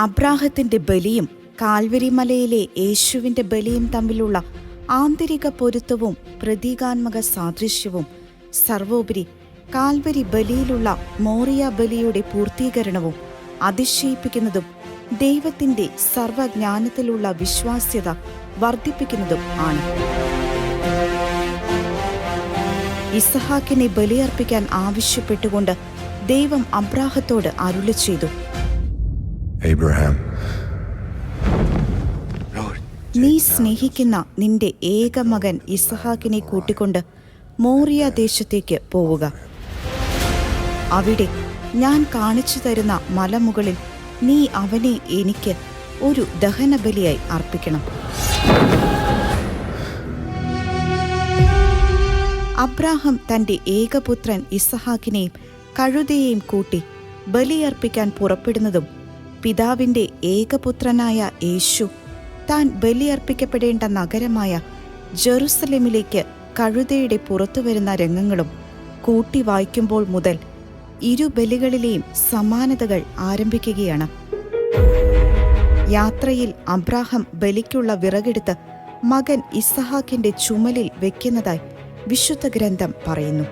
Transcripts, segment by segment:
അബ്രാഹത്തിന്റെ ബലിയും കാൽവരിമലയിലെ യേശുവിന്റെ ബലിയും തമ്മിലുള്ള ആന്തരിക പൊരുത്തവും പ്രതീകാത്മക സാദൃശ്യവും സർവോപരി കാൽവരി ബലിയിലുള്ള മോറിയ ബലിയുടെ പൂർത്തീകരണവും അതിശയിപ്പിക്കുന്നതും ദൈവത്തിന്റെ സർവജ്ഞാനത്തിലുള്ള വിശ്വാസ്യത വർദ്ധിപ്പിക്കുന്നതും ആണ്. ഇസഹാക്കിനെ ബലിയർപ്പിക്കാൻ ആവശ്യപ്പെട്ടുകൊണ്ട് ദൈവം അബ്രാഹത്തോട് അരുളി ചെയ്തു Abraham, നീ സ്നേഹിക്കുന്ന നിന്റെ ഏക മകൻ ഇസഹാക്കിനെ കൂട്ടിക്കൊണ്ട് മോറിയ ദേശത്തേക്ക് പോവുക. അവിടെ ഞാൻ കാണിച്ചു തരുന്ന മലമുകളിൽ നീ അവനെ എനിക്ക് ഒരു ദഹനബലിയായി അർപ്പിക്കണം. അബ്രാഹം തന്റെ ഏകപുത്രൻ ഇസഹാക്കിനെയും കഴുതയെയും കൂട്ടി ബലിയർപ്പിക്കാൻ പുറപ്പെടുന്നതും പിതാവിന്റെ ഏകപുത്രനായ യേശു താൻ ബലിയർപ്പിക്കപ്പെടേണ്ട നഗരമായ ജെറുസലേമിലേക്ക് കഴുതയുടെ പുറത്തു വരുന്ന രംഗങ്ങളും കൂട്ടി വായിക്കുമ്പോൾ മുതൽ ഇരു ബലികളിലെയും സമാനതകൾ ആരംഭിക്കുകയാണ്. യാത്രയിൽ അബ്രാഹം ബലിക്കുള്ള വിറകെടുത്ത് മകൻ ഇസഹാക്കിന്റെ ചുമലിൽ വെക്കുന്നതായി വിശുദ്ധ ഗ്രന്ഥം പറയുന്നു.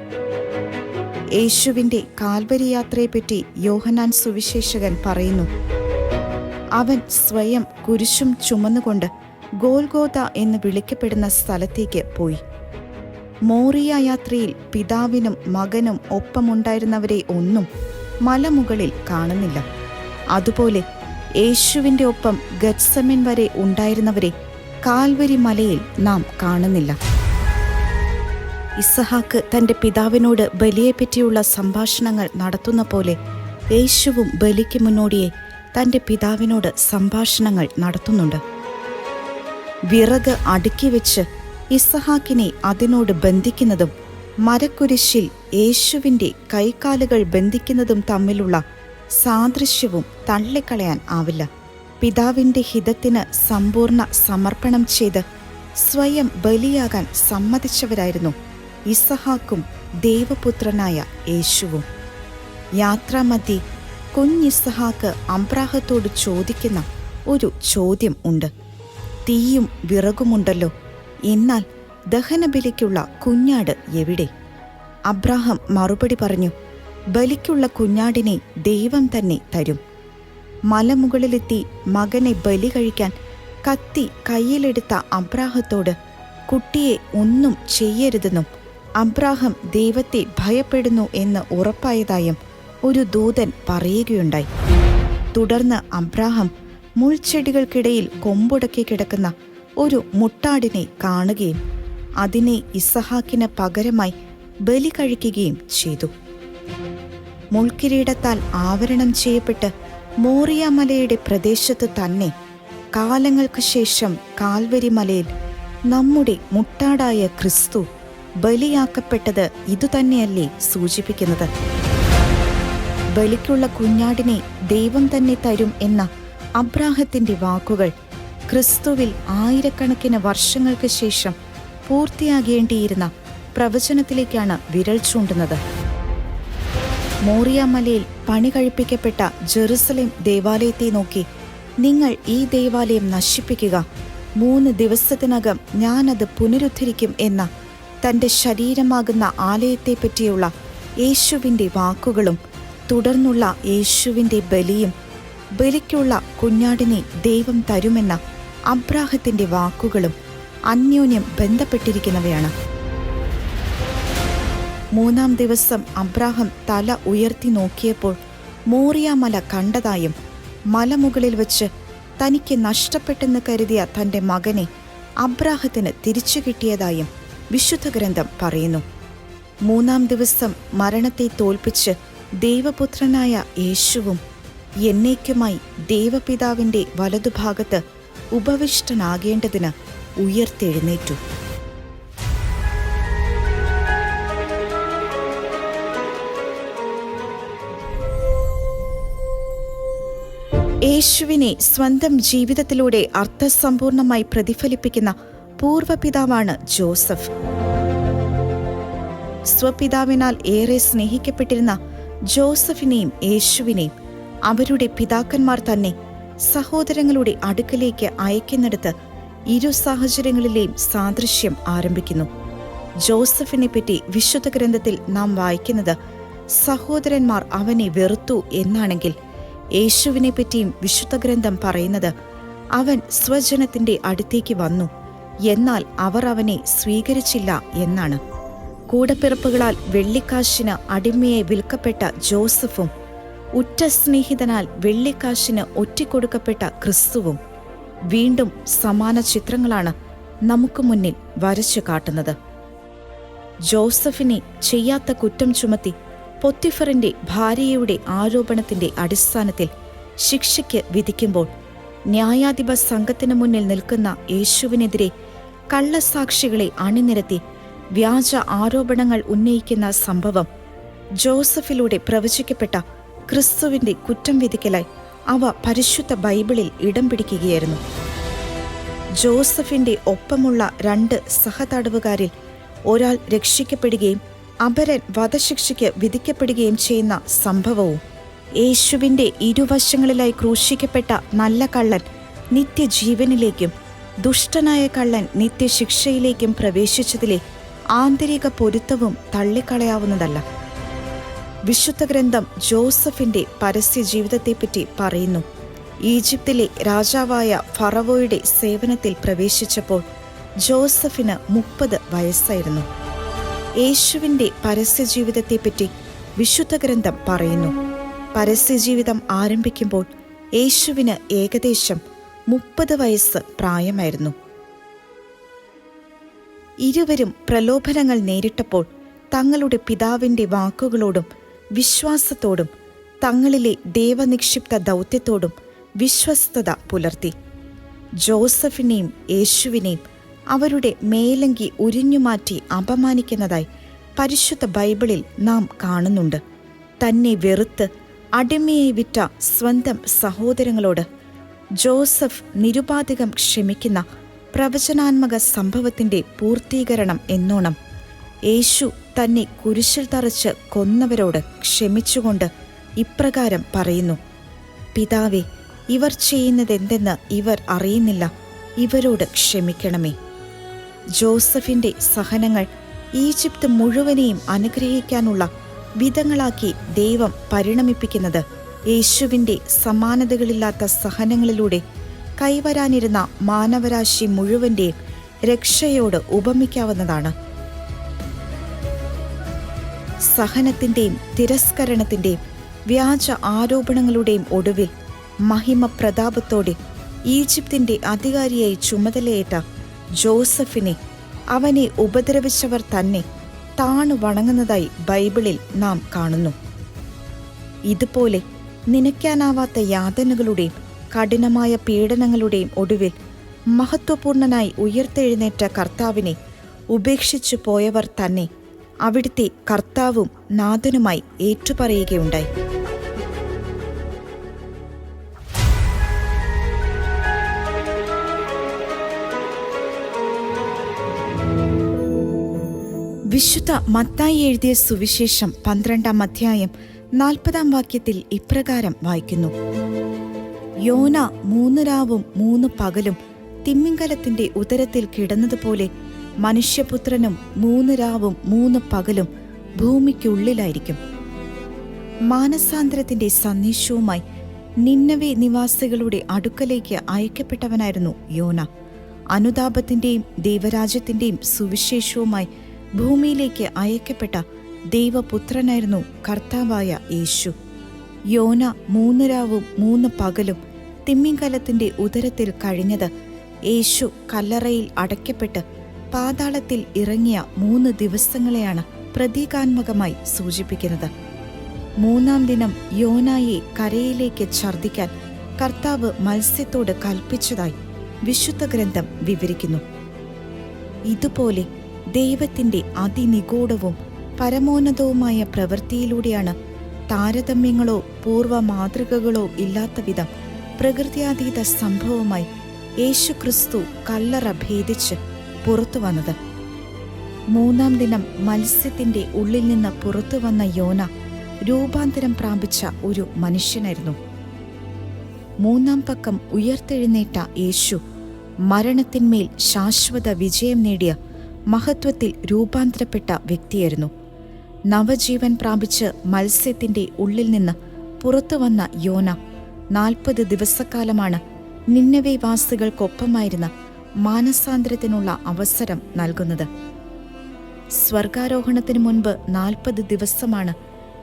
യേശുവിന്റെ കാൽവരി യാത്രയെപ്പറ്റി യോഹനാൻ സുവിശേഷകൻ പറയുന്നു അവൻ സ്വയം കുരിശും ചുമന്നുകൊണ്ട് ഗോൽഗോത എന്ന് വിളിക്കപ്പെടുന്ന സ്ഥലത്തേക്ക് പോയി. മോറിയ യാത്രയിൽ പിതാവിനും മകനും ഒപ്പമുണ്ടായിരുന്നവരെ ഒന്നും മലമുകളിൽ കാണുന്നില്ല. അതുപോലെ യേശുവിന്റെ ഒപ്പം ഗത്സമൻ വരെ ഉണ്ടായിരുന്നവരെ കാൽവരി മലയിൽ നാം കാണുന്നില്ല. ഇസഹാക്ക് തന്റെ പിതാവിനോട് ബലിയെപ്പറ്റിയുള്ള സംഭാഷണങ്ങൾ നടത്തുന്ന പോലെ യേശുവും ബലിക്ക് മുന്നോടിയെ തന്റെ പിതാവിനോട് സംഭാഷണങ്ങൾ നടത്തുന്നുണ്ട്. വിറക് അടുക്കി വെച്ച് ഇസഹാക്കിനെ അതിനോട് ബന്ധിക്കുന്നതും മരക്കുരിശിൽ യേശുവിന്റെ കൈകാലുകൾ ബന്ധിക്കുന്നതും തമ്മിലുള്ള സാദൃശ്യവും തള്ളിക്കളയാൻ ആവില്ല. പിതാവിന്റെ ഹിതത്തിന് സമ്പൂർണ സമർപ്പണം ചെയ്ത് സ്വയം ബലിയാകാൻ സമ്മതിച്ചവരായിരുന്നു ഇസഹാക്കും ദൈവപുത്രനായ യേശുവും. യാത്രാമധ്യേ കുഞ്ഞിസഹാക്ക് അംബ്രാഹത്തോട് ചോദിക്കുന്ന ഒരു ചോദ്യം ഉണ്ട്. തീയും വിറകുമുണ്ടല്ലോ. എന്നാൽ ദഹനബലിക്കുള്ള കുഞ്ഞാട് എവിടെ? അബ്രാഹം മറുപടി പറഞ്ഞു ബലിക്കുള്ള കുഞ്ഞാടിനെ ദൈവം തന്നെ തരും. മലമുകളിലെത്തി മകനെ ബലി കഴിക്കാൻ കത്തി കയ്യിലെടുത്ത അബ്രാഹത്തോട് കുട്ടിയെ ഒന്നും ചെയ്യരുതെന്നും അബ്രാഹം ദൈവത്തെ ഭയപ്പെടുന്നു എന്ന് ഉറപ്പായതായും ഒരു ദൂതൻ പറയുകയുണ്ടായി. തുടർന്ന് അബ്രാഹം മുൾച്ചെടികൾക്കിടയിൽ കൊമ്പുടക്കി കിടക്കുന്ന ഒരു മുട്ടാടിനെ കാണുകയും അതിനെ ഇസഹാക്കിന് പകരമായി ബലി കഴിക്കുകയും ചെയ്തു. മുൾക്കിരീടത്താൽ ആവരണം ചെയ്യപ്പെട്ട് മോറിയാമലയുടെ പ്രദേശത്ത് തന്നെ കാലങ്ങൾക്ക് ശേഷം കാൽവരി മലയിൽ നമ്മുടെ മുട്ടാടായ ക്രിസ്തു ബലിയാക്കപ്പെട്ടത് ഇതുതന്നെയല്ലേ സൂചിപ്പിക്കുന്നത്. ബലിക്കുള്ള കുഞ്ഞാടിനെ ദൈവം തന്നെ തരും എന്ന അബ്രാഹത്തിന്റെ വാക്കുകൾ ക്രിസ്തുവിൽ ആയിരക്കണക്കിന് വർഷങ്ങൾക്ക് ശേഷം പൂർത്തിയാകേണ്ടിയിരുന്ന പ്രവചനത്തിലേക്കാണ് വിരൽ ചൂണ്ടുന്നത്. മോറിയാമലയിൽ പണി കഴിപ്പിക്കപ്പെട്ട ജെറുസലേം ദേവാലയത്തെ നോക്കി നിങ്ങൾ ഈ ദേവാലയം നശിപ്പിക്കുക. മൂന്ന് ദിവസത്തിനകം ഞാനത് പുനരുദ്ധരിക്കും എന്ന തന്റെ ശരീരമാകുന്ന ആലയത്തെപ്പറ്റിയുള്ള യേശുവിന്റെ വാക്കുകളും തുടർന്നുള്ള യേശുവിന്റെ ബലിയും ബലിക്കുള്ള കുഞ്ഞാടിനെ ദൈവം തരുമെന്ന അബ്രാഹത്തിന്റെ വാക്കുകളും അന്യോന്യം ബന്ധപ്പെട്ടിരിക്കുന്നവയാണ്. മൂന്നാം ദിവസം അബ്രാഹം തല ഉയർത്തി നോക്കിയപ്പോൾ മോറിയാമല കണ്ടതായും മലമുകളിൽ വച്ച് തനിക്ക് നഷ്ടപ്പെട്ടെന്ന് കരുതിയ തന്റെ മകനെ അബ്രാഹത്തിന് തിരിച്ചു കിട്ടിയതായും വിശുദ്ധ ഗ്രന്ഥം പറയുന്നു. മൂന്നാം ദിവസം മരണത്തെ തോൽപ്പിച്ച് ദൈവപുത്രനായ യേശുവും എന്നേക്കുമായി ദൈവപിതാവിന്റെ വലതുഭാഗത്ത് ഉപവിഷ്ടനാകേണ്ടതിന് ഉയർത്തെഴുന്നേറ്റു. യേശുവിനെ സ്വന്തം ജീവിതത്തിലൂടെ അർത്ഥസമ്പൂർണമായി പ്രതിഫലിപ്പിക്കുന്ന പൂർവപിതാവാണ് ജോസഫ്. സ്വപിതാവിനാൽ ഏറെ സ്നേഹിക്കപ്പെട്ടിരുന്ന ജോസഫിനെയും യേശുവിനെയും അവരുടെ പിതാക്കന്മാർ തന്നെ സഹോദരങ്ങളുടെ അടുക്കലേക്ക് അയക്കുന്നിടത്ത് ഇരു സാഹചര്യങ്ങളിലെയും സാദൃശ്യം ആരംഭിക്കുന്നു. ജോസഫിനെ പറ്റി വിശുദ്ധ ഗ്രന്ഥത്തിൽ നാം വായിക്കുന്നത് സഹോദരന്മാർ അവനെ വെറുത്തു എന്നാണെങ്കിൽ യേശുവിനെ പറ്റിയും വിശുദ്ധ ഗ്രന്ഥം പറയുന്നത് അവൻ സ്വജനത്തിന്റെ അടുത്തേക്ക് വന്നു. എന്നാൽ അവർ അവനെ സ്വീകരിച്ചില്ല എന്നാണ്. കൂടപ്പിറപ്പുകളാൽ വെള്ളിക്കാശിന് അടിമയെ വിൽക്കപ്പെട്ട ജോസഫും ഉറ്റ സ്നേഹിതനാൽ വെള്ളിക്കാശിന് ഒറ്റിക്കൊടുക്കപ്പെട്ട ക്രിസ്തുവും വീണ്ടും സമാന ചിത്രങ്ങളാണ് നമുക്ക് മുന്നിൽ വരച്ചു കാട്ടുന്നത്. ജോസഫിനെ ചെയ്യാത്ത കുറ്റം ചുമത്തി പൊത്തിഫറിന്റെ ഭാര്യയുടെ ആരോപണത്തിന്റെ അടിസ്ഥാനത്തിൽ ശിക്ഷയ്ക്ക് വിധിക്കുമ്പോൾ ന്യായാധിപ സംഘത്തിനു മുന്നിൽ നിൽക്കുന്ന യേശുവിനെതിരെ കള്ളസാക്ഷികളെ അണിനിരത്തി വ്യാജ ആരോപണങ്ങൾ ഉന്നയിക്കുന്ന സംഭവം. ജോസഫിലൂടെ പ്രവചിക്കപ്പെട്ട ക്രിസ്തുവിന്റെ കുറ്റം വിധിക്കലായി അവ പരിശുദ്ധ ബൈബിളിൽ ഇടം പിടിക്കുകയായിരുന്നു. ജോസഫിന്റെ ഒപ്പമുള്ള രണ്ട് സഹതടവുകാരിൽ ഒരാൾ രക്ഷിക്കപ്പെടുകയും അപരൻ വധശിക്ഷയ്ക്ക് വിധിക്കപ്പെടുകയും ചെയ്യുന്ന സംഭവവും യേശുവിന്റെ ഇരുവശങ്ങളിലായി ക്രൂശിക്കപ്പെട്ട നല്ല കള്ളൻ നിത്യജീവനിലേക്കും ദുഷ്ടനായ കള്ളൻ നിത്യശിക്ഷയിലേക്കും പ്രവേശിച്ചതിലെ ആന്തരിക പൊരുത്തവും തള്ളിക്കളയാവുന്നതല്ല. വിശുദ്ധ ഗ്രന്ഥം ജോസഫിന്റെ പരസ്യ ജീവിതത്തെപ്പറ്റി പറയുന്നു. ഈജിപ്തിലെ രാജാവായ ഫറവോയുടെ സേവനത്തിൽ പ്രവേശിച്ചപ്പോൾ ജോസഫിന് മുപ്പത് വയസ്സായിരുന്നു. യേശുവിന്റെ പരസ്യ ജീവിതത്തെപ്പറ്റി വിശുദ്ധ ഗ്രന്ഥം പറയുന്നു. പരസ്യ ജീവിതം ആരംഭിക്കുമ്പോൾ യേശുവിന് ഏകദേശം മുപ്പത് വയസ്സ് പ്രായമായിരുന്നു. ഇരുവരും പ്രലോഭനങ്ങൾ നേരിട്ടപ്പോൾ തങ്ങളുടെ പിതാവിന്റെ വാക്കുകളോടും വിശ്വാസത്തോടും തങ്ങളിലെ ദേവനിക്ഷിപ്ത ദൗത്യത്തോടും വിശ്വസ്തത പുലർത്തി. ജോസഫിനെയും യേശുവിനെയും അവരുടെ മേലങ്കി ഉരിഞ്ഞുമാറ്റി അപമാനിക്കുന്നതായി പരിശുദ്ധ ബൈബിളിൽ നാം കാണുന്നുണ്ട്. തന്നെ വെറുത്ത് അടിമയെ വിറ്റ സ്വന്തം സഹോദരങ്ങളോട് ജോസഫ് നിരുപാധികം ക്ഷമിക്കുന്ന പ്രവചനാത്മക സംഭവത്തിന്റെ പൂർത്തീകരണം എന്നോണം. യേശു തന്നെ കുരിശിൽ തറച്ച് കൊന്നവരോട് ക്ഷമിച്ചുകൊണ്ട് ഇപ്രകാരം പറയുന്നു. പിതാവേ ഇവർ ചെയ്യുന്നതെന്തെന്ന് ഇവർ അറിയുന്നില്ല. ഇവരോട് ക്ഷമിക്കണമേ. ജോസഫിന്റെ സഹനങ്ങൾ ഈജിപ്ത് മുഴുവനെയും അനുഗ്രഹിക്കാനുള്ള വിധങ്ങളാക്കി ദൈവം പരിണമിപ്പിക്കുന്നത് യേശുവിന്റെ സമാനതകളില്ലാത്ത സഹനങ്ങളിലൂടെ കൈവരാനിരുന്ന മാനവരാശി മുഴുവന്റെയും രക്ഷയോട് ഉപമിക്കാവുന്നതാണ്. സഹനത്തിന്റെയും തിരസ്കരണത്തിന്റെയും വ്യാജ ആരോപണങ്ങളുടെയും ഒടുവിൽ മഹിമ പ്രതാപത്തോടെ ഈജിപ്തിന്റെ അധികാരിയായി ചുമതലയേറ്റ ജോസഫിനെ അവനെ ഉപദ്രവിച്ചവർ തന്നെ താണു വണങ്ങുന്നതായി ബൈബിളിൽ നാം കാണുന്നു. ഇതുപോലെ നനയ്ക്കാനാവാത്ത യാതനകളുടെയും കഠിനമായ പീഡനങ്ങളുടെയും ഒടുവിൽ മഹത്വപൂർണനായി ഉയർത്തെഴുന്നേറ്റ കർത്താവിനെ ഉപേക്ഷിച്ചു പോയവർ തന്നെ അവിടുത്തെ കർത്താവും നാഥനുമായി ഏറ്റുപറയുകയുണ്ടായി. വിശുദ്ധ മത്തായി എഴുതിയ സുവിശേഷം പന്ത്രണ്ടാം അധ്യായം നാൽപ്പതാം വാക്യത്തിൽ ഇപ്രകാരം വായിക്കുന്നു. യോന മൂന്ന് രാവും മൂന്ന് പകലും തിമ്മിങ്കലത്തിന്റെ ഉദരത്തിൽ കിടന്നതുപോലെ മനുഷ്യപുത്രനും മൂന്ന് രാവും മൂന്ന് പകലും ഭൂമിക്കുള്ളിലായിരിക്കും. മാനസാന്തരത്തിന്റെ സന്ദേശവുമായി നിന്നവേ നിവാസികളുടെ അടുക്കലേക്ക് അയക്കപ്പെട്ടവനായിരുന്നു യോന. അനുതാപത്തിന്റെയും ദൈവരാജ്യത്തിന്റെയും സുവിശേഷവുമായി ഭൂമിയിലേക്ക് അയക്കപ്പെട്ട ദൈവപുത്രനായിരുന്നു കർത്താവായ യേശു. യോന മൂന്ന് രാവും മൂന്ന് പകലും തിമ്മിങ്കലത്തിന്റെ ഉദരത്തിൽ കഴിഞ്ഞത്. യേശു കല്ലറയിൽ അടയ്ക്കപ്പെട്ട് പാതാളത്തിൽ ഇറങ്ങിയ മൂന്ന് ദിവസങ്ങളെയാണ് പ്രതീകാത്മകമായി സൂചിപ്പിക്കുന്നത്. മൂന്നാം ദിനം യോനായെ കരയിലേക്ക് ഛർദ്ദിക്കാൻ കർത്താവ് മത്സ്യത്തോട് കൽപ്പിച്ചതായി വിശുദ്ധ ഗ്രന്ഥം വിവരിക്കുന്നു. ഇതുപോലെ ദൈവത്തിന്റെ അതിനിഗൂഢവും പരമോന്നതവുമായ പ്രവൃത്തിയിലൂടെയാണ് താരതമ്യങ്ങളോ പൂർവ മാതൃകകളോ ഇല്ലാത്ത വിധം പ്രകൃത്യാതീത സംഭവമായി യേശു ക്രിസ്തു കല്ലറ ഭേദിച്ച് പുറത്തു വന്നത്. മൂന്നാം ദിനം മത്സ്യത്തിന്റെ ഉള്ളിൽ നിന്ന് പുറത്തു വന്ന യോന രൂപാന്തരം പ്രാപിച്ച ഒരു മനുഷ്യനായിരുന്നു. മൂന്നാം പക്കം ഉയർത്തെഴുന്നേറ്റ യേശു മരണത്തിന്മേൽ ശാശ്വത വിജയം നേടിയ മഹത്വത്തിൽ രൂപാന്തരപ്പെട്ട വ്യക്തിയായിരുന്നു. നവജീവൻ പ്രാപിച്ച് മത്സ്യത്തിന്റെ ഉള്ളിൽ നിന്ന് പുറത്തു വന്ന യോന നാൽപ്പത് ദിവസക്കാലമാണ് നിന്നവേ വാസികൾക്കൊപ്പമായിരുന്ന മാനസാന്തരത്തിനുള്ള അവസരം നൽകുന്നത്. സ്വർഗാരോഹണത്തിന് മുൻപ് നാൽപ്പത് ദിവസമാണ്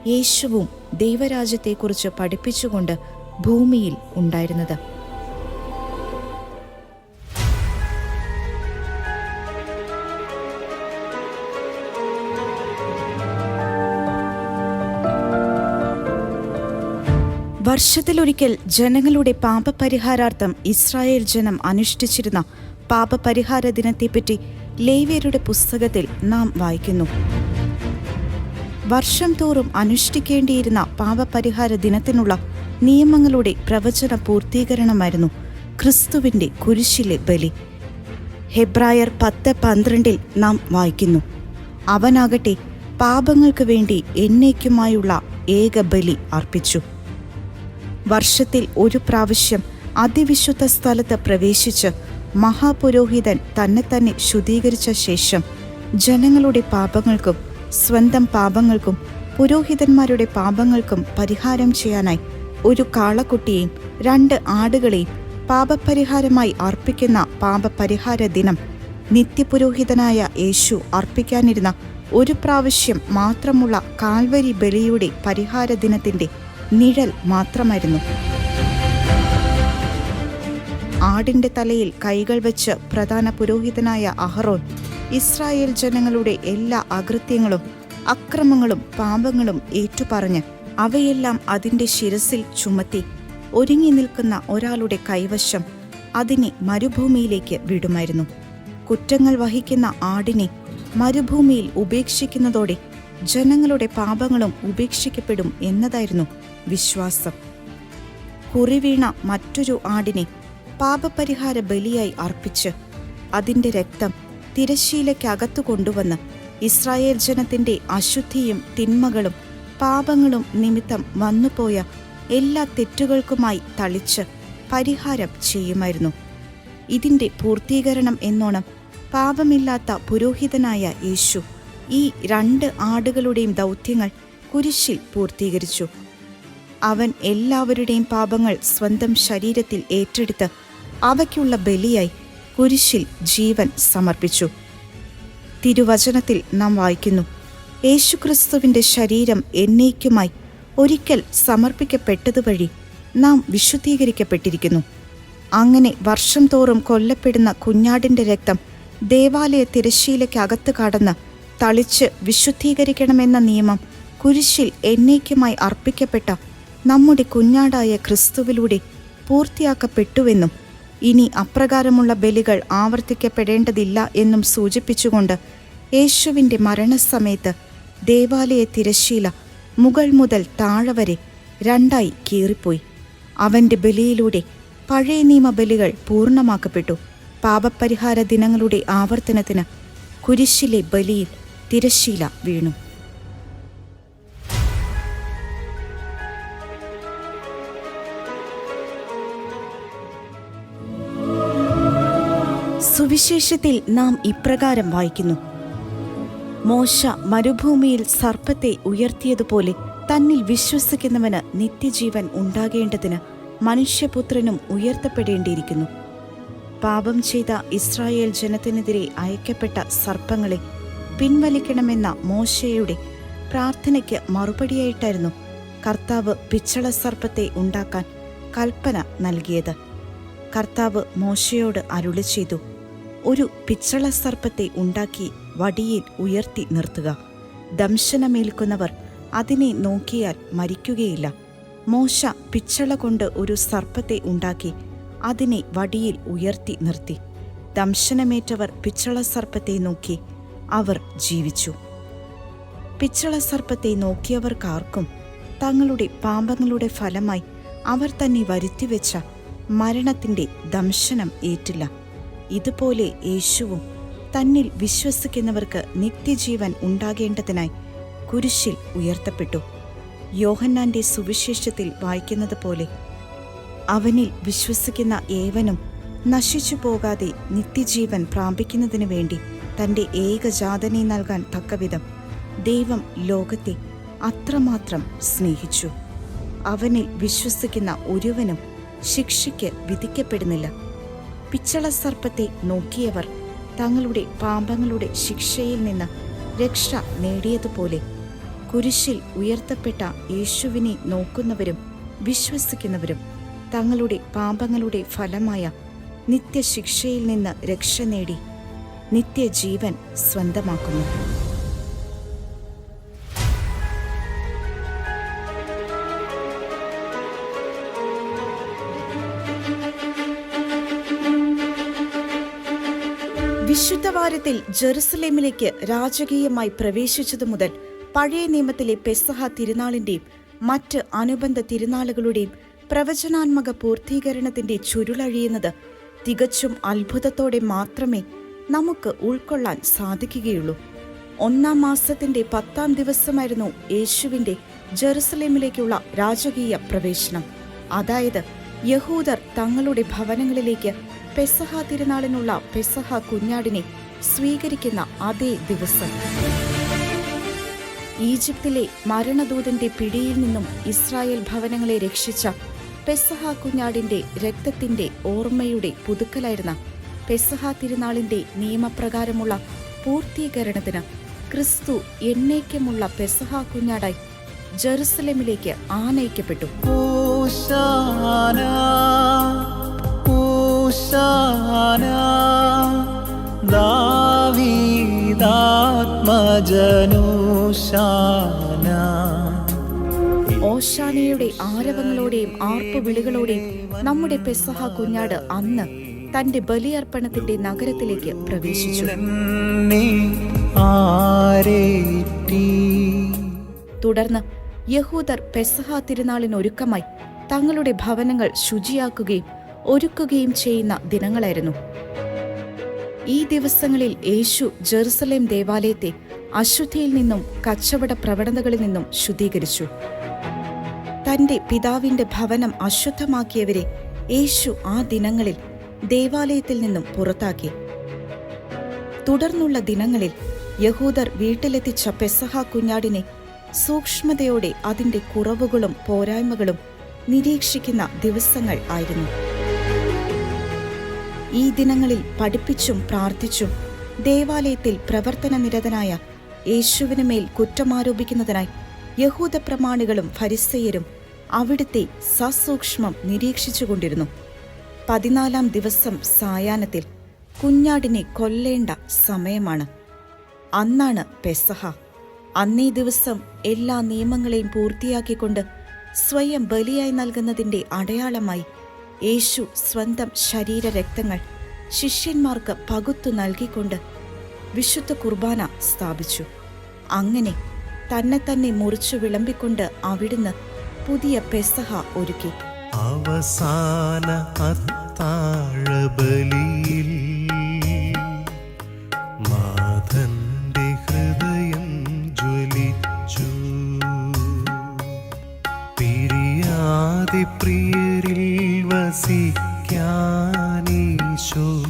യേശുവും ദൈവരാജ്യത്തെക്കുറിച്ച് പഠിപ്പിച്ചുകൊണ്ട് ഭൂമിയിൽ ഉണ്ടായിരുന്നത്. വർഷത്തിലൊരിക്കൽ ജനങ്ങളുടെ പാപപരിഹാരാർത്ഥം ഇസ്രായേൽ ജനം അനുഷ്ഠിച്ചിരുന്ന പാപപരിഹാര ദിനത്തെപ്പറ്റി ലേവ്യരുടെ പുസ്തകത്തിൽ നാം വായിക്കുന്നു. വർഷം തോറും അനുഷ്ഠിക്കേണ്ടിയിരുന്ന പാപപരിഹാര ദിനത്തിനുള്ള നിയമങ്ങളുടെ പ്രവചന പൂർത്തീകരണമായിരുന്നു ക്രിസ്തുവിന്റെ കുരിശിലെ ബലി. ഹെബ്രായർ പത്ത് പന്ത്രണ്ടിൽ നാം വായിക്കുന്നു. അവനാകട്ടെ പാപങ്ങൾക്ക് വേണ്ടി എന്നേക്കുമായുള്ള ഏക ബലി അർപ്പിച്ചു. വർഷത്തിൽ ഒരു പ്രാവശ്യം അതിവിശുദ്ധ സ്ഥലത്ത് പ്രവേശിച്ച് മഹാപുരോഹിതൻ തന്നെ തന്നെ ശുദ്ധീകരിച്ച ശേഷം ജനങ്ങളുടെ പാപങ്ങൾക്കും സ്വന്തം പാപങ്ങൾക്കും പുരോഹിതന്മാരുടെ പാപങ്ങൾക്കും പരിഹാരം ചെയ്യാനായി ഒരു കാളക്കുട്ടിയെയും രണ്ട് ആടുകളെയും പാപപരിഹാരമായി അർപ്പിക്കുന്ന പാപപരിഹാര ദിനം നിത്യപുരോഹിതനായ യേശു അർപ്പിക്കാനിരുന്ന ഒരു പ്രാവശ്യം മാത്രമുള്ള കാൽവരി ബലിയുടെ പരിഹാര ദിനത്തിന്റെ നിഴൽ മാത്രമായിരുന്നു. ആടിന്റെ തലയിൽ കൈകൾ വെച്ച് പ്രധാന പുരോഹിതനായ അഹറോൻ ഇസ്രായേൽ ജനങ്ങളുടെ എല്ലാ അകൃത്യങ്ങളും അക്രമങ്ങളും പാപങ്ങളും ഏറ്റുപറഞ്ഞ് അവയെല്ലാം അതിന്റെ ശിരസിൽ ചുമത്തി ഒരുങ്ങി നിൽക്കുന്ന ഒരാളുടെ കൈവശം അതിനെ മരുഭൂമിയിലേക്ക് വിടുമായിരുന്നു. കുറ്റങ്ങൾ വഹിക്കുന്ന ആടിനെ മരുഭൂമിയിൽ ഉപേക്ഷിക്കുന്നതോടെ ജനങ്ങളുടെ പാപങ്ങളും ഉപേക്ഷിക്കപ്പെടും എന്നതായിരുന്നു വിശ്വാസം. കുറിവീണ മറ്റൊരു ആടിനെ പാപപരിഹാര ബലിയായി അർപ്പിച്ച് അതിന്റെ രക്തം തിരശീലയ്ക്കകത്തു കൊണ്ടുവന്ന് ഇസ്രായേൽ ജനത്തിന്റെ അശുദ്ധിയും തിന്മകളും പാപങ്ങളും നിമിത്തം വന്നുപോയ എല്ലാ തെറ്റുകൾക്കുമായി തളിച്ച് പരിഹാരം ചെയ്യുമായിരുന്നു. ഇതിന്റെ പൂർത്തീകരണം എന്നോണം പാപമില്ലാത്ത പുരോഹിതനായ യേശു ഈ രണ്ട് ആടുകളുടെയും ദൗത്യങ്ങൾ കുരിശിൽ പൂർത്തീകരിച്ചു. അവൻ എല്ലാവരുടെയും പാപങ്ങൾ സ്വന്തം ശരീരത്തിൽ ഏറ്റെടുത്ത് അവയ്ക്കുള്ള ബലിയായി കുരിശിൽ ജീവൻ സമർപ്പിച്ചു. തിരുവചനത്തിൽ നാം വായിക്കുന്നു യേശുക്രിസ്തുവിന്റെ ശരീരം എന്നേക്കുമായി ഒരിക്കൽ സമർപ്പിക്കപ്പെട്ടതുവഴി നാം വിശുദ്ധീകരിക്കപ്പെട്ടിരിക്കുന്നു. അങ്ങനെ വർഷം തോറും കൊല്ലപ്പെടുന്ന കുഞ്ഞാടിന്റെ രക്തം ദേവാലയ തിരശ്ശീലയ്ക്കകത്ത് കടന്ന് തളിച്ച് വിശുദ്ധീകരിക്കണമെന്ന നിയമം കുരിശിൽ എന്നേക്കുമായി അർപ്പിക്കപ്പെട്ട നമ്മുടെ കുഞ്ഞാടായ ക്രിസ്തുവിലൂടെ പൂർത്തിയാക്കപ്പെട്ടുവെന്നും ഇനി അപ്രകാരമുള്ള ബലികൾ ആവർത്തിക്കപ്പെടേണ്ടതില്ല എന്നും സൂചിപ്പിച്ചുകൊണ്ട് യേശുവിന്റെ മരണസമയത്ത് ദേവാലയ തിരശീല മുകൾ മുതൽ താഴെ വരെ രണ്ടായി കീറിപ്പോയി. അവന്റെ ബലിയിലൂടെ പഴയ നിയമ ബലികൾ പൂർണമാക്കപ്പെട്ടു. പാപപരിഹാര ദിനങ്ങളുടെ ആവർത്തനത്തിന് കുരിശിലെ ബലിയിൽ തിരശീല വീണു. സുവിശേഷത്തിൽ നാം ഇപ്രകാരം വായിക്കുന്നു. മോശ മരുഭൂമിയിൽ സർപ്പത്തെ ഉയർത്തിയതുപോലെ തന്നിൽ വിശ്വസിക്കുന്നവന് നിത്യജീവൻ ഉണ്ടാകേണ്ടതിന് മനുഷ്യപുത്രനും ഉയർത്തപ്പെടേണ്ടിയിരിക്കുന്നു. പാപം ചെയ്ത ഇസ്രായേൽ ജനത്തിനെതിരെ അയക്കപ്പെട്ട സർപ്പങ്ങളെ പിൻവലിക്കണമെന്ന മോശയുടെ പ്രാർത്ഥനയ്ക്ക് മറുപടിയായിട്ടായിരുന്നു കർത്താവ് പിച്ചള സർപ്പത്തെ ഉണ്ടാക്കാൻ കൽപ്പന നൽകിയത്. കർത്താവ് മോശയോട് അരുളി ചെയ്തു ഒരു പിച്ചള സർപ്പത്തെ ഉണ്ടാക്കി വടിയിൽ ഉയർത്തി നിർത്തുക. ദംശനമേൽക്കുന്നവർ അതിനെ നോക്കിയാൽ മരിക്കുകയില്ല. മോശ പിച്ചള കൊണ്ട് ഒരു സർപ്പത്തെ ഉണ്ടാക്കി അതിനെ വടിയിൽ ഉയർത്തി നിർത്തി. ദംശനമേറ്റവർ പിച്ചള സർപ്പത്തെ നോക്കി അവർ ജീവിച്ചു. പിച്ചള സർപ്പത്തെ നോക്കിയവർക്കാർക്കും തങ്ങളുടെ പാപങ്ങളുടെ ഫലമായി അവർ തന്നെ വരുത്തിവെച്ച മരണത്തിന്റെ ദംശനം ഏറ്റില്ല. ഇതുപോലെ യേശുവും തന്നിൽ വിശ്വസിക്കുന്നവർക്ക് നിത്യജീവൻ ഉണ്ടാകേണ്ടതിനായി കുരിശിൽ ഉയർത്തപ്പെട്ടു. യോഹന്നാന്റെ സുവിശേഷത്തിൽ വായിക്കുന്നത് പോലെ അവനിൽ വിശ്വസിക്കുന്ന ഏവനും നശിച്ചു പോകാതെ നിത്യജീവൻ പ്രാപിക്കുന്നതിനു വേണ്ടി തന്റെ ഏകജാതനെ നൽകാൻ തക്കവിധം ദൈവം ലോകത്തെ അത്രമാത്രം സ്നേഹിച്ചു. അവനിൽ വിശ്വസിക്കുന്ന ഒരുവനും ശിക്ഷയ്ക്ക് വിധിക്കപ്പെടുന്നില്ല. പിച്ചള സർപ്പത്തെ നോക്കിയവർ തങ്ങളുടെ പാമ്പങ്ങളുടെ ശിക്ഷയിൽ നിന്ന് രക്ഷ നേടിയതുപോലെ കുരിശിൽ ഉയർത്തപ്പെട്ട യേശുവിനെ നോക്കുന്നവരും വിശ്വസിക്കുന്നവരും തങ്ങളുടെ പാമ്പങ്ങളുടെ ഫലമായ നിത്യശിക്ഷയിൽ നിന്ന് രക്ഷ നേടി നിത്യജീവൻ സ്വന്തമാക്കുന്നു. വിശുദ്ധവാരത്തിൽ ജെറുസലേമിലേക്ക് രാജകീയമായി പ്രവേശിച്ചതു മുതൽ പഴയ നിയമത്തിലെ പെസഹ തിരുനാളിന്റെയും മറ്റ് അനുബന്ധ തിരുനാളുകളുടെയും പ്രവചനാത്മക പൂർത്തീകരണത്തിന്റെ ചുരുളഴിയുന്നത് തികച്ചും അത്ഭുതത്തോടെ മാത്രമേ നമുക്ക് ഉൾക്കൊള്ളാൻ സാധിക്കുകയുള്ളൂ. ഒന്നാം മാസത്തിന്റെ പത്താം ദിവസമായിരുന്നു യേശുവിന്റെ ജെറുസലേമിലേക്കുള്ള രാജകീയ പ്രവേശനം. അതായത് യഹൂദർ തങ്ങളുടെ ഭവനങ്ങളിലേക്ക് പെസഹ തിരുനാളിനുള്ള പെസഹ കുഞ്ഞാടിനെ സ്വീകരിക്കുന്ന അതേ ദിവസം. ഈജിപ്തിലെ മരണദൂതന്റെ പിടിയിൽ നിന്നും ഇസ്രായേൽ ഭവനങ്ങളെ രക്ഷിച്ച പെസഹ കുഞ്ഞാടിന്റെ രക്തത്തിന്റെ ഓർമ്മയുടെ പുതുക്കലായിരുന്ന പെസഹ തിരുനാളിന്റെ നിയമപ്രകാരമുള്ള പൂർത്തീകരണത്തിന് ക്രിസ്തു എന്നേക്കുമുള്ള പെസഹ കുഞ്ഞാടായി ജെറുസലേമിലേക്ക് ആനയിക്കപ്പെട്ടു. ദാവീദാത്മജനോശാന ഓശാനയുടെ ആരവങ്ങളോടെയും ആർപ്പുവിളികളോടെയും നമ്മുടെ പെസഹ കുഞ്ഞാട് അന്ന് തന്റെ ബലിയർപ്പണത്തിന്റെ നഗരത്തിലേക്ക് പ്രവേശിച്ചു. തുടർന്ന് യഹൂദർ പെസഹ തിരുനാളിനൊരുക്കമായി തങ്ങളുടെ ഭവനങ്ങൾ ശുചിയാക്കുകയും ഒരുക്കുകയും ചെയ്യുന്ന ദിനങ്ങളായിരുന്നു. ഈ ദിവസങ്ങളിൽ യേശു ജെറുസലേം ദേവാലയത്തെ അശുദ്ധിയിൽ നിന്നും കച്ചവട പ്രവണതകളിൽ നിന്നും ശുദ്ധീകരിച്ചു. തന്റെ പിതാവിന്റെ ഭവനം അശുദ്ധമാക്കിയവരെ യേശു ആ ദിനങ്ങളിൽ ദേവാലയത്തിൽ നിന്നും പുറത്താക്കി. തുടർന്നുള്ള ദിനങ്ങളിൽ യഹൂദർ വീട്ടിലെത്തിച്ച പെസഹ കുഞ്ഞാടിനെ സൂക്ഷ്മതയോടെ അതിന്റെ കുറവുകളും പോരായ്മകളും നിരീക്ഷിക്കുന്ന ദിവസങ്ങൾ ആയിരുന്നു. ഈ ദിനങ്ങളിൽ പഠിപ്പിച്ചും പ്രാർത്ഥിച്ചും ദേവാലയത്തിൽ പ്രവർത്തന നിരതനായ യേശുവിന് മേൽ കുറ്റമാരോപിക്കുന്നതിനായി യഹൂദ പ്രമാണികളും ഫരിസയരും അവിടുത്തെ സസൂക്ഷ്മം നിരീക്ഷിച്ചുകൊണ്ടിരുന്നു. പതിനാലാം ദിവസം സായാഹ്നത്തിൽ കുഞ്ഞാടിനെ കൊല്ലേണ്ട സമയമാണ്. അന്നാണ് പെസഹ. അന്നേ ദിവസം എല്ലാ നിയമങ്ങളെയും പൂർത്തിയാക്കിക്കൊണ്ട് സ്വയം ബലിയായി നൽകുന്നതിന്റെ അടയാളമായി യേശു സ്വന്തം ശരീരരക്തങ്ങൾ ശിഷ്യന്മാർക്ക് പകുത്തു നൽകിക്കൊണ്ട് വിശുദ്ധ കുർബാന സ്ഥാപിച്ചു. അങ്ങനെ തന്നെ തന്നെ മുറിച്ചു വിളമ്പിക്കൊണ്ട് അവിടുന്ന് പുതിയ പെസഹ ഒരുക്കി. അവസാന ഹൃദയം ജ്വലിച്ചു. പ്രിയരിൽ വസിക്കാനീശോ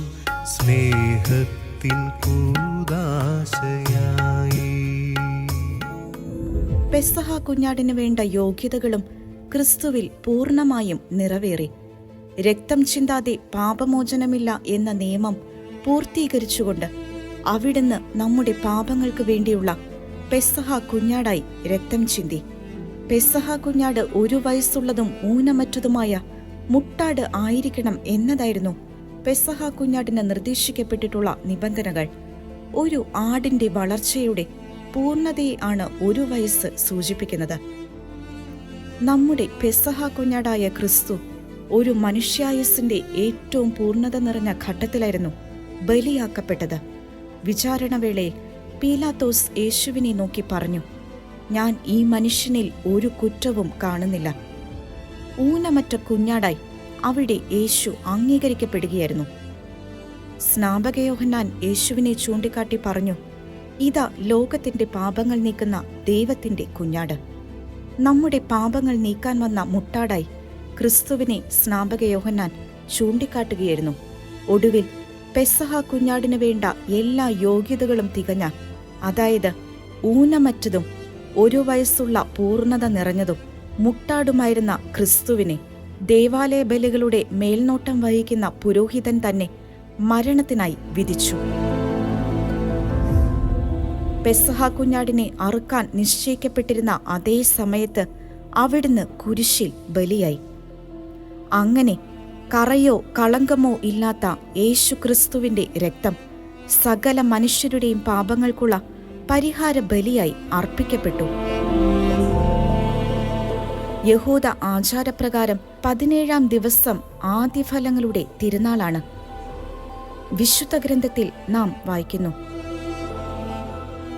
സ്നേഹത്തിൻ കൂതാശയായി. പെസഹ കുഞ്ഞാടിന് വേണ്ട യോഗ്യതകളും ക്രിസ്തുവിൽ പൂർണമായും നിറവേറി. രക്തം ചിന്താതെ പാപമോചനമില്ല എന്ന നിയമം പൂർത്തീകരിച്ചുകൊണ്ട് അവിടുന്ന് നമ്മുടെ പാപങ്ങൾക്ക് വേണ്ടിയുള്ള പെസഹ കുഞ്ഞാടായി രക്തം ചിന്തി. പെസഹ കുഞ്ഞാട് ഒരു വയസ്സുള്ളതും ഊനമറ്റതുമായ മുട്ടാട് ആയിരിക്കണം എന്നതായിരുന്നു പെസഹ കുഞ്ഞാടിന് നിർദ്ദേശിക്കപ്പെട്ടിട്ടുള്ള നിബന്ധനകൾ. ഒരു ആടിന്റെ വളർച്ചയുടെ പൂർണതയെ ആണ് ഒരു വയസ്സ് സൂചിപ്പിക്കുന്നത്. നമ്മുടെ പെസഹ കുഞ്ഞാടായ ക്രിസ്തു ഒരു മനുഷ്യായുസിന്റെ ഏറ്റവും പൂർണത നിറഞ്ഞ ഘട്ടത്തിലായിരുന്നു ബലിയാക്കപ്പെട്ടത്. വിചാരണവേളയിൽ പീലാത്തോസ് യേശുവിനെ നോക്കി പറഞ്ഞു ഞാൻ ഈ മനുഷ്യനിൽ ഒരു കുറ്റവും കാണുന്നില്ല. ഊനമറ്റ കുഞ്ഞാടായി അവിടെ യേശു അംഗീകരിക്കപ്പെടുകയായിരുന്നു. സ്നാപകയോഹന്നാൻ യേശുവിനെ ചൂണ്ടിക്കാട്ടി പറഞ്ഞു ഇതാ ലോകത്തിന്റെ പാപങ്ങൾ നീക്കുന്ന ദൈവത്തിന്റെ കുഞ്ഞാട്. നമ്മുടെ പാപങ്ങൾ നീക്കാൻ വന്ന മുട്ടാടായി ക്രിസ്തുവിനെ സ്നാപകയോഹന്നാൻ ചൂണ്ടിക്കാട്ടുകയായിരുന്നു. ഒടുവിൽ പെസഹ കുഞ്ഞാടിന് വേണ്ട എല്ലാ യോഗ്യതകളും തികഞ്ഞ അതായത് ഊനമറ്റതും ഒരു വയസ്സുള്ള പൂർണത നിറഞ്ഞതും മുട്ടാടുമായിരുന്ന ക്രിസ്തുവിനെ ദേവാലയ ബലികളുടെ മേൽനോട്ടം വഹിക്കുന്ന പുരോഹിതൻ തന്നെ മരണത്തിനായി വിധിച്ചു. പെസഹ കുഞ്ഞാടിനെ അറുക്കാൻ നിശ്ചയിക്കപ്പെട്ടിരുന്ന അതേ സമയത്ത് അവിടുന്ന് കുരിശിൽ ബലിയായി. അങ്ങനെ കറയോ കളങ്കമോ ഇല്ലാത്ത യേശു ക്രിസ്തുവിന്റെ രക്തം സകല മനുഷ്യരുടെയും പാപങ്ങൾക്കുള്ള പരിഹാര ബലിയായി അർപ്പിക്കപ്പെട്ടു. യഹൂദ ആചാരപ്രകാരം പതിനേഴാം ദിവസം ആദ്യഫലങ്ങളുടെ തിരുനാളാണ്. വിശുദ്ധ ഗ്രന്ഥത്തിൽ നാം വായിക്കുന്നു.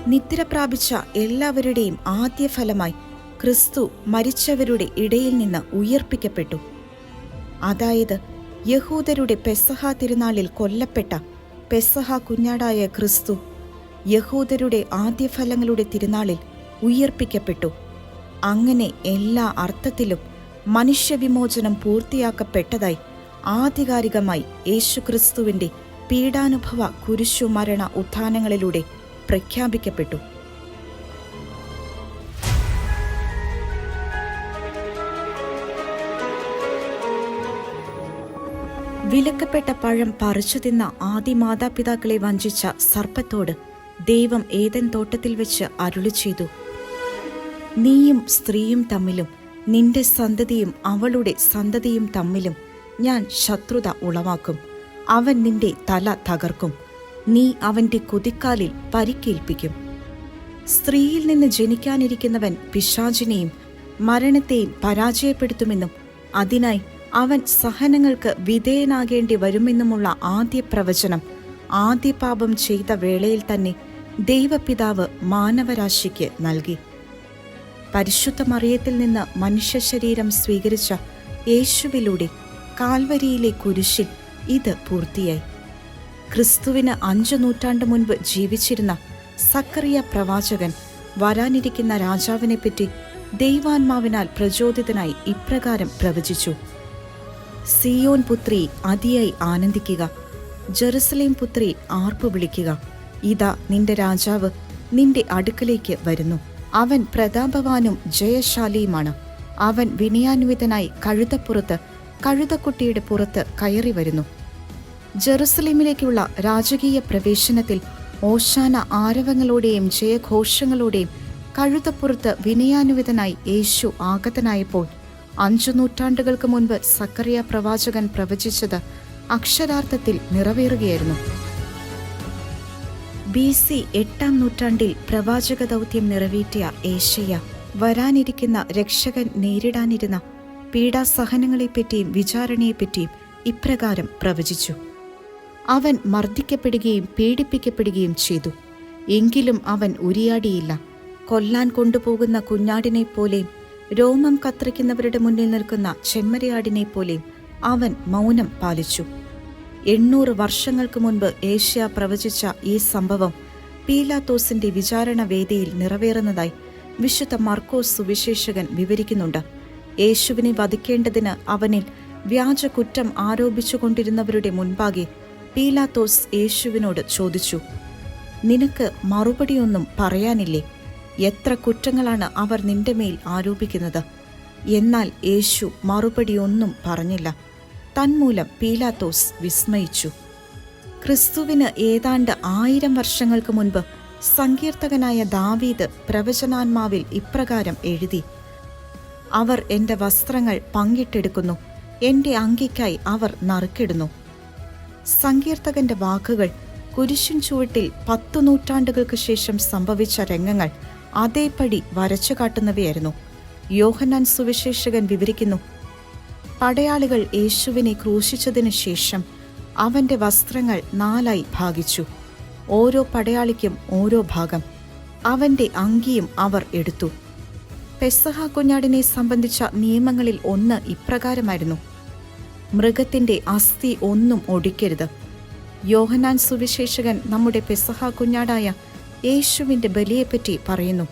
നിദ്ര പ്രാപിച്ച എല്ലാവരുടെയും ആദ്യ ഫലമായി ക്രിസ്തു മരിച്ചവരുടെ ഇടയിൽ നിന്ന് ഉയർപ്പിക്കപ്പെട്ടു. അതായത് യഹൂദരുടെ പെസഹ തിരുനാളിൽ കൊല്ലപ്പെട്ട പെസഹ കുഞ്ഞാടായ ക്രിസ്തു യഹൂദരുടെ ആദ്യഫലങ്ങളുടെ തിരുനാളിൽ ഉയർപ്പിക്കപ്പെട്ടു. അങ്ങനെ എല്ലാ അർത്ഥത്തിലും മനുഷ്യവിമോചനം പൂർത്തിയാക്കപ്പെട്ടതായി ആധികാരികമായി യേശുക്രിസ്തുവിന്റെ പീഡാനുഭവ കുരിശുമരണ ഉത്ഥാനങ്ങളിലൂടെ പ്രഖ്യാപിക്കപ്പെട്ടു. വിലക്കപ്പെട്ട പഴം പറിച്ചു തിന്ന ആദി മാതാപിതാക്കളെ വഞ്ചിച്ച സർപ്പത്തോട് ദൈവം ഏതൻ തോട്ടത്തിൽ വെച്ച് അരുളി ചെയ്തു നീയും സ്ത്രീയും തമ്മിലും നിന്റെ സന്തതിയും അവളുടെ സന്തതിയും തമ്മിലും ഞാൻ ശത്രുത ഉളവാക്കും. അവൻ നിന്റെ തല തകർക്കും. നീ അവന്റെ കുതിക്കാലിൽ പരിക്കേൽപ്പിക്കും. സ്ത്രീയിൽ നിന്ന് ജനിക്കാനിരിക്കുന്നവൻ പിശാചിനെയും മരണത്തെയും പരാജയപ്പെടുത്തുമെന്നും അതിനായി അവൻ സഹനങ്ങൾക്ക് വിധേയനാകേണ്ടി വരുമെന്നുമുള്ള ആദ്യ പ്രവചനം ആദ്യ പാപം ചെയ്ത വേളയിൽ തന്നെ ദൈവപിതാവ് മാനവരാശിക്ക് നൽകി. പരിശുദ്ധ മറിയത്തിൽ നിന്ന് മനുഷ്യ ശരീരം സ്വീകരിച്ച യേശുവിലൂടെ കാൽവരിയിലെ കുരിശിൽ ഇത് പൂർത്തിയായി. ക്രിസ്തുവിന് അഞ്ചു നൂറ്റാണ്ട് മുൻപ് ജീവിച്ചിരുന്ന സക്കറിയ പ്രവാചകൻ വരാനിരിക്കുന്ന രാജാവിനെപ്പറ്റി ദൈവാത്മാവിനാൽ പ്രചോദിതനായി ഇപ്രകാരം പ്രവചിച്ചു. സിയോൻ പുത്രി അതിയായി ആനന്ദിക്കുക. ജെറുസലേം പുത്രി ആർപ്പു വിളിക്കുക ഇതാ നിന്റെ രാജാവ് നിന്റെ അടുക്കലേക്ക് വരുന്നു. അവൻ പ്രതാപവാനും ജയശാലിയുമാണ്. അവൻ വിനയാന്വിതനായി കഴുതപ്പുറത്ത് കഴുതക്കുട്ടിയുടെ പുറത്ത് കയറി വരുന്നു. ജെറുസലേമിലേക്കുള്ള രാജകീയ പ്രവേശനത്തിൽ ഓശാന ആരവങ്ങളോടെയും ജയഘോഷങ്ങളോടെയും കഴുതപ്പുറത്ത് വിനയാനുവിതനായി യേശു ആഗതനായപ്പോൾ അഞ്ചു നൂറ്റാണ്ടുകൾക്ക് മുൻപ് സക്കറിയ പ്രവാചകൻ പ്രവചിച്ചത് അക്ഷരാർത്ഥത്തിൽ നിറവേറുകയായിരുന്നു. ബി സി എട്ടാം നൂറ്റാണ്ടിൽ പ്രവാചക ദൗത്യം നിറവേറ്റിയ ഏഷ്യ വരാനിരിക്കുന്ന രക്ഷകൻ നേരിടാനിരുന്ന പീഡാസഹനങ്ങളെപ്പറ്റിയും വിചാരണയെപ്പറ്റിയും ഇപ്രകാരം പ്രവചിച്ചു. അവൻ മർദ്ദിക്കപ്പെടുകയും പീഡിപ്പിക്കപ്പെടുകയും ചെയ്തു. എങ്കിലും അവൻ ഉരിയാടിയില്ല. കൊല്ലാൻ കൊണ്ടുപോകുന്ന കുഞ്ഞാടിനെ പോലെയും രോമം കത്രിക്കുന്നവരുടെ മുന്നിൽ നിൽക്കുന്ന ചെമ്മരിയാടിനെ പോലെയും അവൻ മൗനം പാലിച്ചു. എണ്ണൂറ് വർഷങ്ങൾക്ക് മുൻപ് ഏഷ്യ പ്രവചിച്ച ഈ സംഭവം പീലാത്തോസിന്റെ വിചാരണ വേദിയിൽ നിറവേറുന്നതായി വിശുദ്ധ മർക്കോസ് സുവിശേഷകൻ വിവരിക്കുന്നുണ്ട്. യേശുവിനെ വധിക്കേണ്ടതിന് അവനിൽ വ്യാജ കുറ്റം ആരോപിച്ചുകൊണ്ടിരുന്നവരുടെ മുൻപാകെ പീലാത്തോസ് യേശുവിനോട് ചോദിച്ചു നിനക്ക് മറുപടിയൊന്നും പറയാനില്ലേ? എത്ര കുറ്റങ്ങളാണ് അവർ നിന്റെ മേൽ ആരോപിക്കുന്നത്? എന്നാൽ യേശു മറുപടിയൊന്നും പറഞ്ഞില്ല. തന്മൂലം പീലാത്തോസ് വിസ്മയിച്ചു. ക്രിസ്തുവിന് ഏതാണ്ട് ആയിരം വർഷങ്ങൾക്ക് മുൻപ് സങ്കീർത്തകനായ ദാവീദ് പ്രവചനാത്മാവിൽ ഇപ്രകാരം എഴുതി അവർ എന്റെ വസ്ത്രങ്ങൾ പങ്കിട്ടെടുക്കുന്നു എന്റെ അങ്കിക്കായി അവർ നറുക്കിടുന്നു. സങ്കീർത്തകന്റെ വാക്കുകൾ കുരിശിൻ ചുവട്ടിൽ പത്തു നൂറ്റാണ്ടുകൾക്ക് ശേഷം സംഭവിച്ച രംഗങ്ങൾ അതേപടി വരച്ചു കാട്ടുന്നവയായിരുന്നു യോഹന്നാൻ സുവിശേഷകൻ വിവരിക്കുന്നു പടയാളികൾ യേശുവിനെ ക്രൂശിച്ചതിനു ശേഷം അവന്റെ വസ്ത്രങ്ങൾ നാലായി ഭാഗിച്ചു. ഓരോ പടയാളിക്കും ഓരോ ഭാഗം. അവന്റെ അങ്കിയും അവർ എടുത്തു. പെസഹ കുഞ്ഞാടിനെ സംബന്ധിച്ച നിയമങ്ങളിൽ ഒന്ന് ഇപ്രകാരമായിരുന്നു. മൃഗത്തിന്റെ അസ്ഥി ഒന്നും ഒടിക്കരുത്. യോഹനാൻ സുവിശേഷകൻ നമ്മുടെ പെസഹ കുഞ്ഞാടായ യേശുവിന്റെ ബലിയെപ്പറ്റി പറയുന്നു.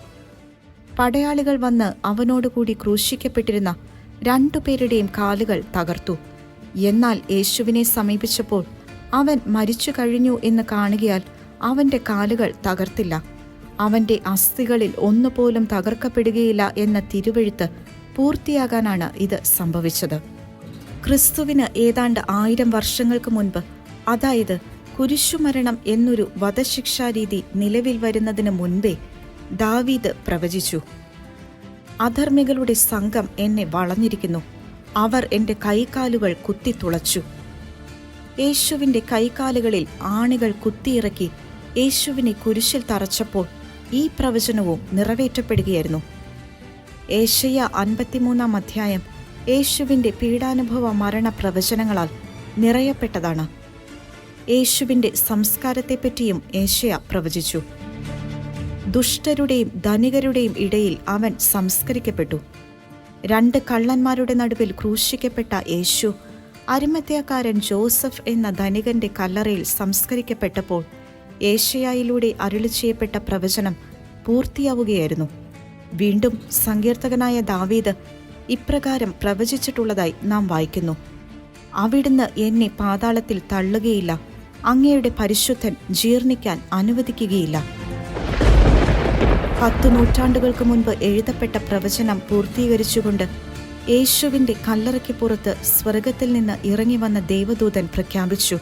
പടയാളികൾ വന്ന് അവനോടുകൂടി ക്രൂശിക്കപ്പെട്ടിരുന്ന രണ്ടുപേരുടെയും കാലുകൾ തകർത്തു. എന്നാൽ യേശുവിനെ സമീപിച്ചപ്പോൾ അവൻ മരിച്ചു കഴിഞ്ഞു എന്ന് കാണുകയാൽ അവന്റെ കാലുകൾ തകർത്തില്ല. അവന്റെ അസ്ഥികളിൽ ഒന്നുപോലും തകർക്കപ്പെടുകയില്ല എന്ന തിരുവഴുത്ത് പൂർത്തിയാകാനാണ് ഇത് സംഭവിച്ചത്. ക്രിസ്തുവിന് ഏതാണ്ട് ആയിരം വർഷങ്ങൾക്ക് മുൻപ് അതായത് കുരിശുമരണം എന്നൊരു വധശിക്ഷാരീതി നിലവിൽ വരുന്നതിന് മുൻപേ ദാവീദ് പ്രവചിച്ചു. അധർമ്മികളുടെ സംഘം എന്നെ വളഞ്ഞിരിക്കുന്നു. അവർ എന്റെ കൈകാലുകൾ കുത്തിത്തുളച്ചു യേശുവിന്റെ കൈകാലുകളിൽ ആണികൾ കുത്തിയിറക്കി യേശുവിനെ കുരിശിൽ തറച്ചപ്പോൾ ഈ പ്രവചനവും നിറവേറ്റപ്പെടുകയായിരുന്നു. ഏഷ്യ അൻപത്തിമൂന്നാം അധ്യായം യേശുവിന്റെ പീഡാനുഭവ മരണ പ്രവചനങ്ങളാൽ നിറയപ്പെട്ടതാണ്. യേശുവിന്റെ സംസ്കാരത്തെപ്പറ്റിയും ഏഷ്യ പ്രവചിച്ചു. ദുഷ്ടരുടെയും ധനികരുടെയും ഇടയിൽ അവൻ സംസ്കരിക്കപ്പെട്ടു. രണ്ട് കള്ളന്മാരുടെ നടുവിൽ ക്രൂശിക്കപ്പെട്ട യേശു അരിമത്യക്കാരൻ ജോസഫ് എന്ന ധനികന്റെ കല്ലറയിൽ സംസ്കരിക്കപ്പെട്ടപ്പോൾ ഏഷ്യയിലൂടെ അരുളി ചെയ്യപ്പെട്ട പ്രവചനം പൂർത്തിയാവുകയായിരുന്നു. വീണ്ടും സങ്കീർത്തകനായ ദാവീദ് ഇപ്രകാരം പ്രവചിച്ചിട്ടുള്ളതായി നാം വായിക്കുന്നു. അവിടുന്ന് എന്നെ പാതാളത്തിൽ തള്ളുകയില്ല അങ്ങയുടെ പരിശുദ്ധൻ ജീർണിക്കാൻ അനുവദിക്കുകയില്ല. പത്തു നൂറ്റാണ്ടുകൾക്ക് മുൻപ് എഴുതപ്പെട്ട പ്രവചനം പൂർത്തീകരിച്ചുകൊണ്ട് യേശുവിന്റെ കല്ലറയ്ക്ക് പുറത്ത് സ്വർഗത്തിൽ നിന്ന് ഇറങ്ങി വന്ന ദേവദൂതൻ പ്രഖ്യാപിച്ചു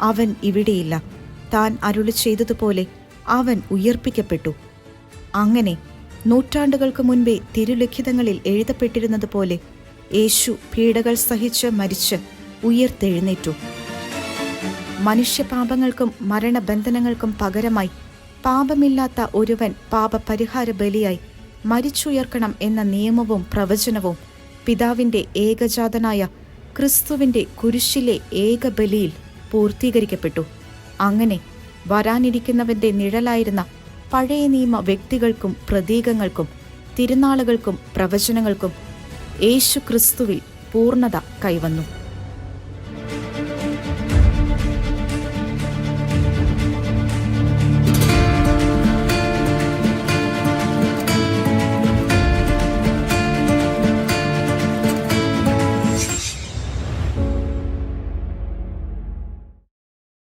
അവൻ ഇവിടെയില്ല. താൻ അരുളി ചെയ്തതുപോലെ അവൻ ഉയർപ്പിക്കപ്പെട്ടു. അങ്ങനെ നൂറ്റാണ്ടുകൾക്ക് മുൻപേ തിരുലിഖിതങ്ങളിൽ എഴുതപ്പെട്ടിരുന്നതുപോലെ യേശു പീഡകൾ സഹിച്ച് മരിച്ച് ഉയർത്തെഴുന്നേറ്റു. മനുഷ്യപാപങ്ങൾക്കും മരണബന്ധനങ്ങൾക്കും പകരമായി പാപമില്ലാത്ത ഒരുവൻ പാപപരിഹാര ബലിയായി മരിച്ചുയർക്കണം എന്ന നിയമവും പ്രവചനവും പിതാവിന്റെ ഏകജാതനായ ക്രിസ്തുവിന്റെ കുരിശിലെ ഏക ബലിയിൽ പൂർത്തീകരിക്കപ്പെട്ടു. അങ്ങനെ വരാനിരിക്കുന്നവന്റെ നിഴലായിരുന്ന പഴയ നിയമ വ്യക്തികൾക്കും പ്രതീകങ്ങൾക്കും തിരുനാളുകൾക്കും പ്രവചനങ്ങൾക്കും യേശു ക്രിസ്തുവിൽ പൂർണത കൈവന്നു.